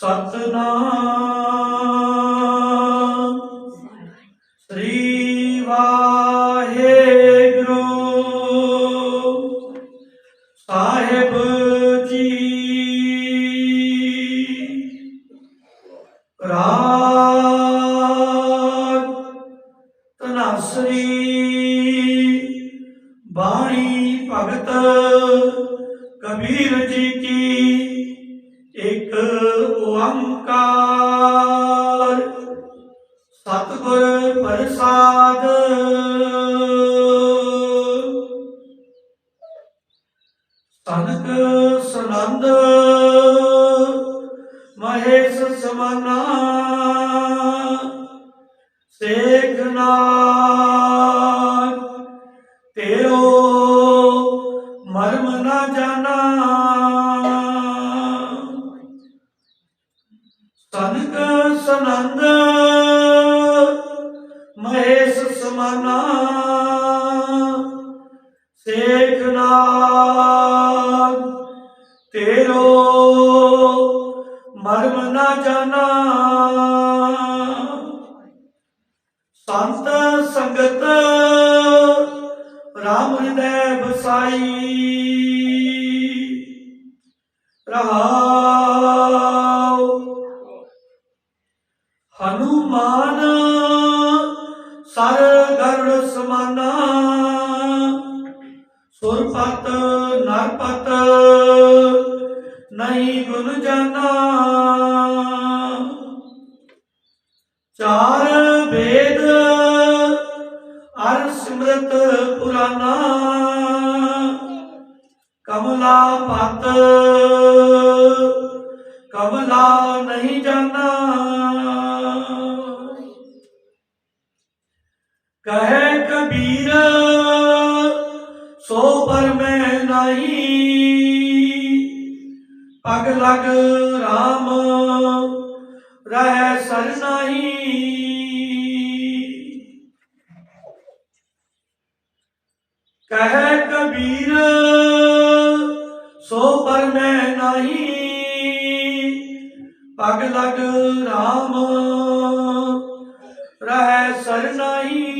ਸਤਨਾਮ। ਸ੍ਰੀ ਵਾਹਿਗੁਰੂ। ਸਾਹਿਬ ਜੀ। ਰਾਗ ਤਨਾਸਰੀ। ਬਾਣੀ ਭਗਤ ਕਬੀਰ ਜੀ ਕੀ ਓੰਕਾਰ ਸਤਿਗੁਰ ਪ੍ਰਸਾਦ ਸਨਕ ਸਨੰਦ ਮਹੇਸ਼ ਸਮਾਨਾ ਸੇਖਨਾ ਸਨਕ ਸਨੰਦ, ਮਹੇਸ਼ ਸਮਾਨਾ। ਸੇਖ ਨਾਥ ਤੇਰੋ ਮਰਮ ਨਾ ਜਾਣਾ। ਸੰਤ ਸੰਗਤ, ਰਾਮ ਹਿਰਦੈ ਬਸਾਈ ਰਹਾਉ ਸਰ ਗਰੁੜ ਸਮਾਨਾ। ਸੁਰਪਤ ਨਰਪਤ ਨਹੀਂ ਗੁਣ ਜਾਣਾ ਚਾਰ ਵੇਦ, ਅਰ ਸਿਮਰਤ ਪੁਰਾਨਾ। ਕਮਲਾ ਪਤ, ਕਮਲਾ ਨਹੀਂ ਜਾਣਾ ਕਹੇ ਕਬੀਰ, ਸੋ ਪਰ ਮੈਂ ਨਹੀਂ। ਪਗ ਲਗ RAM ਰਹਿ ਸਰਨਾਈ ਕਹੇ ਕਬੀਰ, ਸੋ ਪਰ ਮੈਂ ਨਹੀਂ। ਪਗ ਲਗ RAM ਰਹਿ ਸਰਨਾਈ